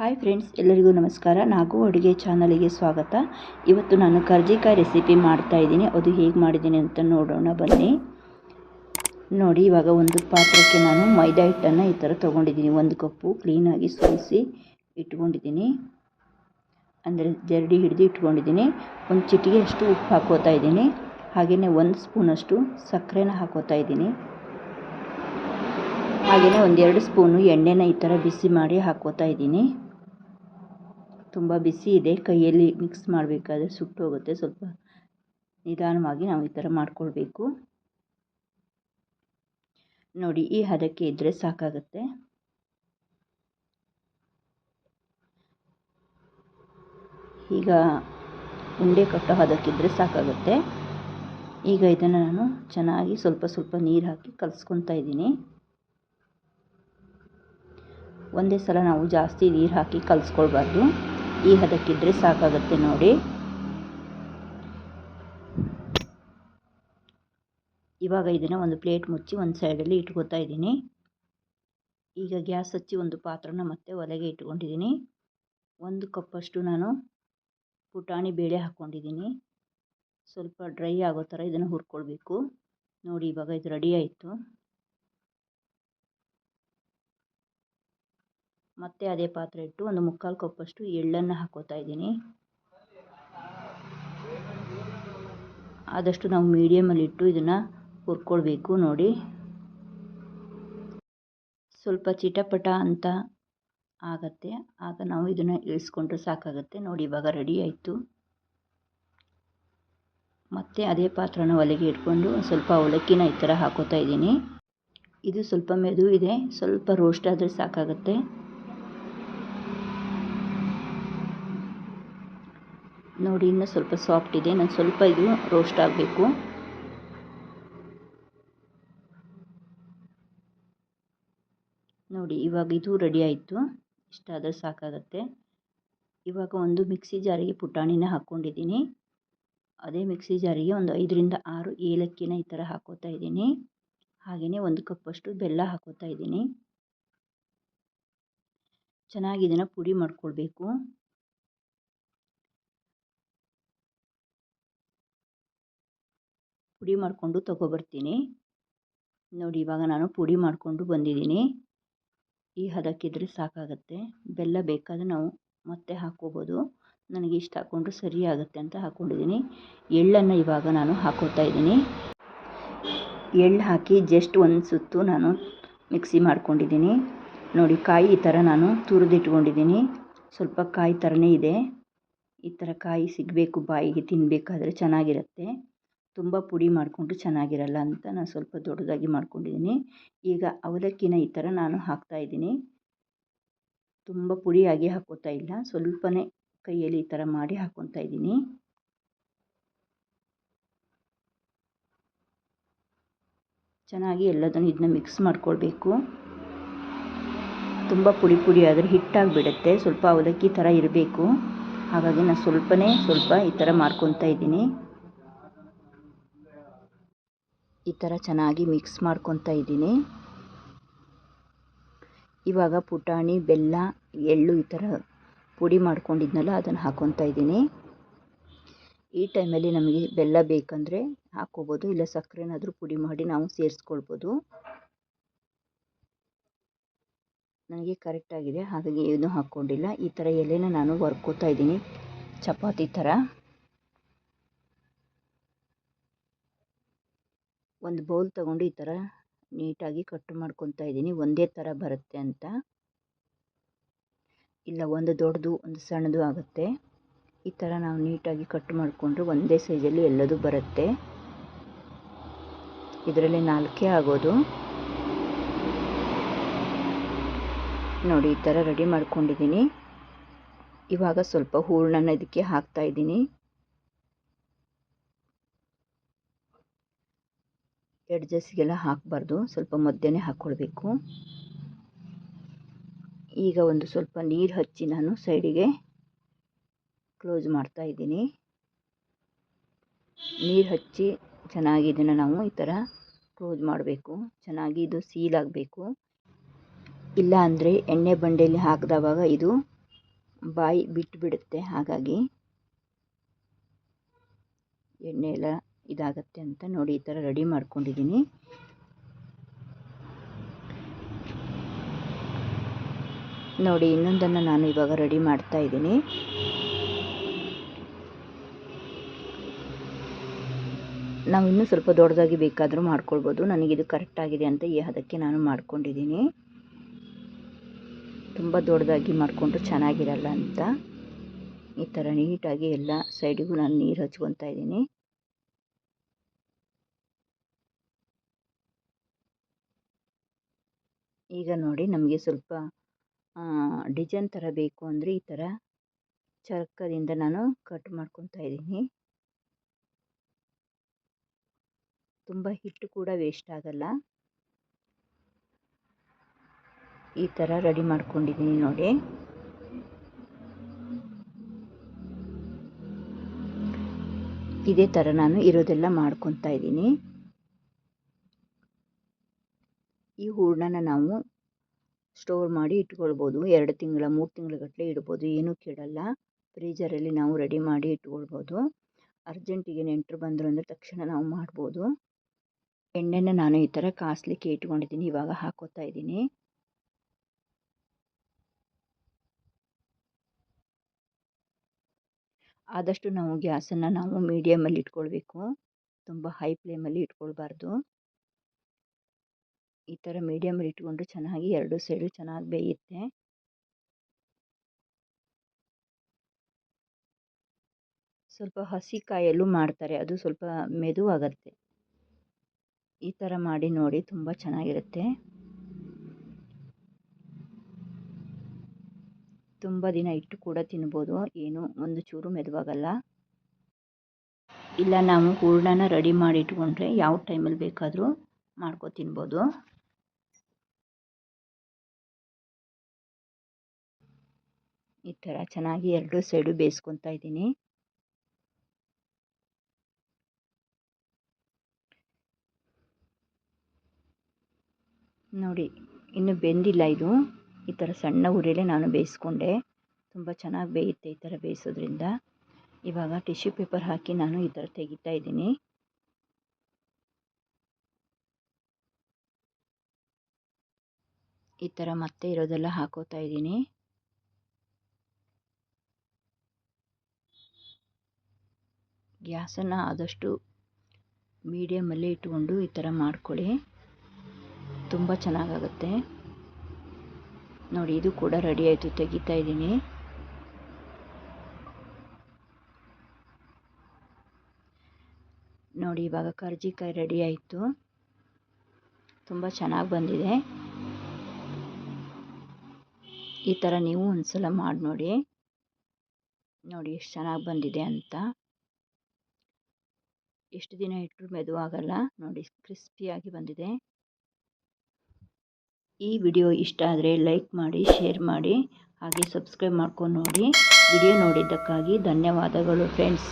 Hi friends ಎಲ್ಲರಿಗೂ ನಮಸ್ಕಾರ. ನಾಗು ಅಡುಗೆ ಚಾನಲಿಗೆ ಸ್ವಾಗತ. ಇವತ್ತು ನಾನು ಕರ್ಜಿಕಾಯಿ ರೆಸಿಪಿ ಮಾಡ್ತಾ ಇದ್ದೀನಿ. ಅದು ಹೇಗೆ ಮಾಡಿದ್ದೀನಿ ಅಂತ ನೋಡೋಣ, ಬನ್ನಿ. ನೋಡಿ, ಇವಾಗ ಒಂದು ಪಾತ್ರಕ್ಕೆ ನಾನು ಮೈದಾ ಹಿಟ್ಟನ್ನು ಈ ಥರ ತೊಗೊಂಡಿದ್ದೀನಿ. ಒಂದು ಕಪ್ಪು ಕ್ಲೀನಾಗಿ ಸೋಸಿ ಇಟ್ಕೊಂಡಿದ್ದೀನಿ. ಅಂದರೆ ಜರಡಿ ಹಿಡಿದು ಇಟ್ಕೊಂಡಿದ್ದೀನಿ. ಒಂದು ಚಿಟಿಗೆ ಅಷ್ಟು ಉಪ್ಪು ಹಾಕೋತಾ ಇದ್ದೀನಿ. ಹಾಗೆಯೇ ಒಂದು ಸ್ಪೂನಷ್ಟು ಸಕ್ಕರೆನ ಹಾಕೋತಾ ಇದ್ದೀನಿ. ಹಾಗೆಯೇ ಒಂದೆರಡು ಸ್ಪೂನು ಎಣ್ಣೆನ ಈ ಥರ ಬಿಸಿ ಮಾಡಿ ಹಾಕೋತಾ ಇದ್ದೀನಿ. ತುಂಬ ಬಿಸಿ ಇದೆ. ಕೈಯಲ್ಲಿ ಮಿಕ್ಸ್ ಮಾಡಬೇಕಾದ್ರೆ ಸುಟ್ಟೋಗುತ್ತೆ ಸ್ವಲ್ಪ ನಿಧಾನವಾಗಿ ನಾವು ಈ ಥರ ಮಾಡ್ಕೊಳ್ಬೇಕು. ನೋಡಿ, ಈ ಹದಕ್ಕೆ ಇದ್ದರೆ ಸಾಕಾಗುತ್ತೆ. ಈಗ ಉಂಡೆ ಕಟ್ಟೋ ಹದಕ್ಕಿದ್ರೆ ಸಾಕಾಗುತ್ತೆ. ಈಗ ಇದನ್ನು ನಾನು ಚೆನ್ನಾಗಿ ಸ್ವಲ್ಪ ಸ್ವಲ್ಪ ನೀರು ಹಾಕಿ ಕಲಿಸ್ಕೊತಾ ಇದ್ದೀನಿ. ಒಂದೇ ಸಲ ನಾವು ಜಾಸ್ತಿ ನೀರು ಹಾಕಿ ಕಲಿಸ್ಕೊಳ್ಬಾರ್ದು. ಈ ಹದಕ್ಕಿದ್ರೆ ಸಾಕಾಗುತ್ತೆ ನೋಡಿ. ಇವಾಗ ಇದನ್ನು ಒಂದು ಪ್ಲೇಟ್ ಮುಚ್ಚಿ ಒಂದು ಸೈಡಲ್ಲಿ ಇಟ್ಕೋತಾ ಇದ್ದೀನಿ. ಈಗ ಗ್ಯಾಸ್ ಹಚ್ಚಿ ಒಂದು ಪಾತ್ರನ ಮತ್ತೆ ಒಲೆಗೆ ಇಟ್ಕೊಂಡಿದ್ದೀನಿ. ಒಂದು ಕಪ್ಪಷ್ಟು ನಾನು ಪುಟಾಣಿ ಬೇಳೆ ಹಾಕ್ಕೊಂಡಿದ್ದೀನಿ ಸ್ವಲ್ಪ ಡ್ರೈ ಆಗೋ ಥರ ಇದನ್ನು ಹುರ್ಕೊಳ್ಬೇಕು. ನೋಡಿ ಇವಾಗ ಇದು ರೆಡಿ ಆಯಿತು. ಮತ್ತೆ ಅದೇ ಪಾತ್ರೆ ಇಟ್ಟು ಒಂದು ಮುಕ್ಕಾಲು ಕಪ್ಪಷ್ಟು ಎಳ್ಳನ್ನು ಹಾಕೋತಾ ಇದ್ದೀನಿ. ಆದಷ್ಟು ನಾವು ಮೀಡಿಯಮಲ್ಲಿ ಇಟ್ಟು ಇದನ್ನು ಹುರ್ಕೊಳ್ಬೇಕು ನೋಡಿ. ಸ್ವಲ್ಪ ಚಿಟಪಟ ಅಂತ ಆಗತ್ತೆ. ಆಗ ನಾವು ಇದನ್ನು ಇಳಿಸ್ಕೊಂಡ್ರೆ ಸಾಕಾಗುತ್ತೆ. ನೋಡಿ, ಇವಾಗ ರೆಡಿ ಆಯಿತು. ಮತ್ತೆ ಅದೇ ಪಾತ್ರನ ಒಲೆಗೆ ಇಟ್ಕೊಂಡು ಸ್ವಲ್ಪ ಅವಲಕ್ಕಿನ ಈ ಥರ ಹಾಕೋತಾ ಇದ್ದೀನಿ. ಇದು ಸ್ವಲ್ಪ ಮೆದು ಇದೆ. ಸ್ವಲ್ಪ ರೋಸ್ಟ್ ಆದರೆ ಸಾಕಾಗುತ್ತೆ. ನೋಡಿ, ಇನ್ನೂ ಸ್ವಲ್ಪ ಸಾಫ್ಟ್ ಇದೆ. ನಾನು ಸ್ವಲ್ಪ ಇದು ರೋಸ್ಟ್ ಆಗಬೇಕು. ನೋಡಿ, ಇವಾಗ ಇದು ರೆಡಿ ಆಯಿತು. ಇಷ್ಟಾದರೆ ಸಾಕಾಗತ್ತೆ. ಇವಾಗ ಒಂದು ಮಿಕ್ಸಿ ಜಾರಿಗೆ ಪುಟಾಣಿನ ಹಾಕ್ಕೊಂಡಿದ್ದೀನಿ ಅದೇ ಮಿಕ್ಸಿ ಜಾರಿಗೆ ಒಂದು ಐದರಿಂದ ಆರು ಏಲಕ್ಕಿನ ಈ ಥರ ಹಾಕೋತಾ ಇದ್ದೀನಿ. ಹಾಗೆಯೇ ಒಂದು ಕಪ್ಪಷ್ಟು ಬೆಲ್ಲ ಹಾಕೋತಾ ಇದ್ದೀನಿ. ಚೆನ್ನಾಗಿ ಇದನ್ನು ಪುಡಿ ಮಾಡ್ಕೊಳ್ಬೇಕು. ಪುಡಿ ಮಾಡಿಕೊಂಡು ತಗೊಬರ್ತೀನಿ. ನೋಡಿ, ಇವಾಗ ನಾನು ಪುಡಿ ಮಾಡಿಕೊಂಡು ಬಂದಿದ್ದೀನಿ. ಈ ಹದಕ್ಕಿದ್ರೆ ಸಾಕಾಗುತ್ತೆ. ಬೆಲ್ಲ ಬೇಕಾದರೆ ನಾವು ಮತ್ತೆ ಹಾಕ್ಕೋಬೋದು. ನನಗೆ ಇಷ್ಟು ಹಾಕ್ಕೊಂಡ್ರೆ ಸರಿ ಆಗುತ್ತೆ ಅಂತ ಹಾಕ್ಕೊಂಡಿದ್ದೀನಿ ಎಳ್ಳನ್ನು ಇವಾಗ ನಾನು ಹಾಕೋತಾ ಇದ್ದೀನಿ. ಎಳ್ಳು ಹಾಕಿ ಜಸ್ಟ್ ಒಂದು ಸುತ್ತು ನಾನು ಮಿಕ್ಸಿ ಮಾಡ್ಕೊಂಡಿದ್ದೀನಿ. ನೋಡಿ, ಕಾಯಿ ಈ ಥರ ನಾನು ತುರಿದಿಟ್ಕೊಂಡಿದ್ದೀನಿ. ಸ್ವಲ್ಪ ಕಾಯಿ ಥರನೇ ಇದೆ. ಈ ಥರ ಕಾಯಿ ಸಿಗಬೇಕು, ಬಾಯಿಗೆ ತಿನ್ನಬೇಕಾದ್ರೆ ಚೆನ್ನಾಗಿರುತ್ತೆ. ತುಂಬ ಪುಡಿ ಮಾಡಿಕೊಂಡ್ರೆ ಚೆನ್ನಾಗಿರಲ್ಲ ಅಂತ ನಾನು ಸ್ವಲ್ಪ ದೊಡ್ಡದಾಗಿ ಮಾಡ್ಕೊಂಡಿದ್ದೀನಿ. ಈಗ ಅವಲಕ್ಕಿನ ಈ ಥರ ನಾನು ಹಾಕ್ತಾಯಿದ್ದೀನಿ ತುಂಬ ಪುಡಿಯಾಗಿ ಹಾಕೋತಾ ಇಲ್ಲ. ಸ್ವಲ್ಪನೇ ಕೈಯಲ್ಲಿ ಈ ಥರ ಮಾಡಿ ಹಾಕ್ಕೊತಾ ಇದ್ದೀನಿ. ಚೆನ್ನಾಗಿ ಎಲ್ಲದನ್ನು ಇದನ್ನ ಮಿಕ್ಸ್ ಮಾಡ್ಕೊಳ್ಬೇಕು. ತುಂಬ ಪುಡಿ ಪುಡಿ ಆದರೆ ಹಿಟ್ಟಾಗಿಬಿಡುತ್ತೆ ಸ್ವಲ್ಪ ಅವಲಕ್ಕಿ ಥರ ಇರಬೇಕು. ಹಾಗಾಗಿ ನಾನು ಸ್ವಲ್ಪನೇ ಸ್ವಲ್ಪ ಈ ಥರ ಮಾಡ್ಕೊತಾ ಇದ್ದೀನಿ. ಈ ಥರ ಚೆನ್ನಾಗಿ ಮಿಕ್ಸ್ ಮಾಡ್ಕೊತಾ ಇದ್ದೀನಿ. ಇವಾಗ ಪುಟಾಣಿ, ಬೆಲ್ಲ, ಎಳ್ಳು ಈ ಥರ ಪುಡಿ ಮಾಡ್ಕೊಂಡಿದ್ನಲ್ಲ, ಅದನ್ನು ಹಾಕ್ಕೊತಾ ಇದ್ದೀನಿ. ಈ ಟೈಮಲ್ಲಿ ನಮಗೆ ಬೆಲ್ಲ ಬೇಕಂದರೆ ಹಾಕ್ಕೋಬೋದು ಇಲ್ಲ ಸಕ್ಕರೆನಾದರೂ ಪುಡಿ ಮಾಡಿ ನಾವು ಸೇರಿಸ್ಕೊಳ್ಬೋದು. ನನಗೆ ಕರೆಕ್ಟಾಗಿದೆ, ಹಾಗಾಗಿ ಏನೂ ಹಾಕ್ಕೊಂಡಿಲ್ಲ. ಈ ಥರ ಎಲೆನ ನಾನು ವರ್ಕೋತಾ ಇದ್ದೀನಿ, ಚಪಾತಿ ಥರ. ಒಂದು ಬೌಲ್ ತಗೊಂಡು ಈ ಥರ ನೀಟಾಗಿ ಕಟ್ ಮಾಡ್ಕೊತಾ ಇದ್ದೀನಿ. ಒಂದೇ ಥರ ಬರುತ್ತೆ ಅಂತ. ಇಲ್ಲ, ಒಂದು ದೊಡ್ಡದು, ಒಂದು ಸಣ್ಣದು ಆಗುತ್ತೆ. ಈ ಥರ ನಾವು ನೀಟಾಗಿ ಕಟ್ ಮಾಡಿಕೊಂಡ್ರೆ ಒಂದೇ ಸೈಜಲ್ಲಿ ಎಲ್ಲದೂ ಬರುತ್ತೆ. ಇದರಲ್ಲಿ ನಾಲ್ಕೇ ಆಗೋದು. ನೋಡಿ, ಈ ಥರ ರೆಡಿ ಮಾಡ್ಕೊಂಡಿದ್ದೀನಿ. ಇವಾಗ ಸ್ವಲ್ಪ ಹೂರಣನ ಇದಕ್ಕೆ ಹಾಕ್ತಾ ಇದ್ದೀನಿ. ಎಡ್ಜಸ್ಗೆಲ್ಲ ಹಾಕಬಾರ್ದು. ಸ್ವಲ್ಪ ಮಧ್ಯೆ ಹಾಕ್ಕೊಳ್ಬೇಕು. ಈಗ ಒಂದು ಸ್ವಲ್ಪ ನೀರು ಹಚ್ಚಿ ನಾನು ಸೈಡಿಗೆ ಕ್ಲೋಸ್ ಮಾಡ್ತಾ ಇದ್ದೀನಿ. ನೀರು ಹಚ್ಚಿ ಚೆನ್ನಾಗಿ ಇದನ್ನು ನಾವು ಈ ಥರ ಕ್ಲೋಸ್ ಮಾಡಬೇಕು. ಚೆನ್ನಾಗಿ ಇದು ಸೀಲ್ ಆಗಬೇಕು. ಇಲ್ಲ ಅಂದರೆ ಎಣ್ಣೆ ಬಂಡೆಯಲ್ಲಿ ಹಾಕಿದವಾಗ ಇದು ಬಾಯಿ ಬಿಟ್ಟು ಬಿಡುತ್ತೆ ಹಾಗಾಗಿ ಎಣ್ಣೆ ಎಲ್ಲ ಇದಾಗತ್ತೆ ಅಂತ ನೋಡಿ ಈ ಥರ ರೆಡಿ ಮಾಡ್ಕೊಂಡಿದ್ದೀನಿ. ನೋಡಿ, ಇನ್ನೊಂದನ್ನು ನಾನು ಇವಾಗ ರೆಡಿ ಮಾಡ್ತಾ ಇದ್ದೀನಿ. ನಾವು ಇನ್ನೂ ಸ್ವಲ್ಪ ದೊಡ್ಡದಾಗಿ ಬೇಕಾದರೂ ಮಾಡ್ಕೊಳ್ಬೋದು. ನನಗಿದು ಕರೆಕ್ಟ್ ಆಗಿದೆ ಅಂತ ಈ ಹದಕ್ಕೆ ನಾನು ಮಾಡ್ಕೊಂಡಿದ್ದೀನಿ. ತುಂಬ ದೊಡ್ಡದಾಗಿ ಮಾಡಿಕೊಂಡ್ರೆ ಚೆನ್ನಾಗಿರಲ್ಲ ಅಂತ. ಈ ಥರ ನೀಟಾಗಿ ಎಲ್ಲ ಸೈಡಿಗೂ ನಾನು ನೀರು ಹಚ್ಕೊತಾ ಇದ್ದೀನಿ. ಈಗ ನೋಡಿ ನಮಗೆ ಸ್ವಲ್ಪ ಡಿಜೈನ್ ಥರ ಬೇಕು ಅಂದರೆ ಈ ಥರ ಚರ್ಕದಿಂದ ನಾನು ಕಟ್ ಮಾಡ್ಕೊತಾ ಇದ್ದೀನಿ. ತುಂಬ ಹಿಟ್ಟು ಕೂಡ ವೇಸ್ಟ್ ಆಗಲ್ಲ. ಈ ಥರ ರೆಡಿ ಮಾಡ್ಕೊಂಡಿದ್ದೀನಿ ನೋಡಿ. ಇದೇ ಥರ ನಾನು ಇರೋದೆಲ್ಲ ಮಾಡ್ಕೊತಾ ಇದ್ದೀನಿ. ಈ ಹೂರಣನ ನಾವು ಸ್ಟೋರ್ ಮಾಡಿ ಇಟ್ಕೊಳ್ಬೋದು. ಎರಡು ತಿಂಗಳ, ಮೂರು ತಿಂಗಳ ಇಡ್ಬೋದು. ಏನೂ ಕೆಡಲ್ಲ. ಫ್ರೀಜರಲ್ಲಿ ನಾವು ರೆಡಿ ಮಾಡಿ ಇಟ್ಕೊಳ್ಬೋದು. ಅರ್ಜೆಂಟಿಗೆ ನೆಂಟರು ಬಂದರು ಅಂದರೆ ತಕ್ಷಣ ನಾವು ಮಾಡ್ಬೋದು. ಎಣ್ಣೆನ ನಾನು ಈ ಥರ ಕಾಸಲಿಕ್ಕೆ ಇಟ್ಕೊಂಡಿದ್ದೀನಿ. ಇವಾಗ ಹಾಕೋತಾ ಇದ್ದೀನಿ. ಆದಷ್ಟು ನಾವು ಗ್ಯಾಸನ್ನು ನಾವು ಮೀಡಿಯಮಲ್ಲಿ ಇಟ್ಕೊಳ್ಬೇಕು. ತುಂಬ ಹೈ ಫ್ಲೇಮಲ್ಲಿ ಇಟ್ಕೊಳ್ಬಾರ್ದು. ಈ ಥರ ಮೀಡಿಯಮಲ್ಲಿ ಇಟ್ಕೊಂಡ್ರೆ ಚೆನ್ನಾಗಿ ಎರಡು ಸೈಡು ಚೆನ್ನಾಗಿ ಬೇಯುತ್ತೆ. ಸ್ವಲ್ಪ ಹಸಿ ಕಾಯಲ್ಲೂ ಮಾಡ್ತಾರೆ. ಅದು ಸ್ವಲ್ಪ ಮೆದುವಾಗತ್ತೆ. ಈ ಥರ ಮಾಡಿ ನೋಡಿ ತುಂಬ ಚೆನ್ನಾಗಿರುತ್ತೆ. ತುಂಬ ದಿನ ಇಟ್ಟು ಕೂಡ ತಿನ್ಬೋದು. ಏನು ಒಂದು ಚೂರು ಮೆದುವಾಗಲ್ಲ. ಇಲ್ಲ, ನಾವು ಹೂರ್ಣನ ರೆಡಿ ಮಾಡಿ ಇಟ್ಕೊಂಡ್ರೆ ಯಾವ ಟೈಮಲ್ಲಿ ಬೇಕಾದರೂ ಮಾಡ್ಕೊ ತಿನ್ಬೋದು. ಈ ಥರ ಚೆನ್ನಾಗಿ ಎರಡು ಸೈಡು ಬೇಯಿಸ್ಕೊತಾ ಇದ್ದೀನಿ. ನೋಡಿ, ಇನ್ನು ಬೆಂದಿಲ್ಲ ಇದು. ಈ ಥರ ಸಣ್ಣ ಉರಿಯಲ್ಲೇ ನಾನು ಬೇಯಿಸ್ಕೊಂಡೆ. ತುಂಬ ಚೆನ್ನಾಗಿ ಬೇಯುತ್ತೆ ಈ ಥರ ಬೇಯಿಸೋದ್ರಿಂದ. ಇವಾಗ ಟಿಶ್ಯೂ ಪೇಪರ್ ಹಾಕಿ ನಾನು ಈ ಥರ ತೆಗಿತಾ ಇದ್ದೀನಿ. ಈ ಥರ ಮತ್ತೆ ಇರೋದೆಲ್ಲ ಹಾಕೋತಾ ಇದ್ದೀನಿ. ಗ್ಯಾಸನ್ನು ಆದಷ್ಟು ಮೀಡಿಯಮಲ್ಲೇ ಇಟ್ಕೊಂಡು ಈ ಥರ ಮಾಡ್ಕೊಳ್ಳಿ. ತುಂಬ ಚೆನ್ನಾಗಾಗತ್ತೆ. ನೋಡಿ, ಇದು ಕೂಡ ರೆಡಿ ಆಯಿತು. ತೆಗಿತಾ ಇದ್ದೀನಿ. ನೋಡಿ, ಇವಾಗ ಕರ್ಜಿಕಾಯಿ ರೆಡಿ ಆಯಿತು. ತುಂಬ ಚೆನ್ನಾಗಿ ಬಂದಿದೆ. ಈ ಥರ ನೀವು ಒಂದು ಸಲ ಮಾಡಿ ನೋಡಿ. ನೋಡಿ, ಎಷ್ಟು ಚೆನ್ನಾಗಿ ಬಂದಿದೆ ಅಂತ. ಎಷ್ಟು ದಿನ ಇಟ್ಟರು ಮೆದುವಾಗಲ್ಲ ನೋಡಿ ಕ್ರಿಸ್ಪಿಯಾಗಿ ಬಂದಿದೆ. ಈ ವಿಡಿಯೋ ಇಷ್ಟ ಆದರೆ ಲೈಕ್ ಮಾಡಿ, ಶೇರ್ ಮಾಡಿ, ಹಾಗೆ ಸಬ್ಸ್ಕ್ರೈಬ್ ಮಾಡ್ಕೊಂಡು ನೋಡಿ. ವಿಡಿಯೋ ನೋಡಿದ್ದಕ್ಕಾಗಿ ಧನ್ಯವಾದಗಳು ಫ್ರೆಂಡ್ಸ್.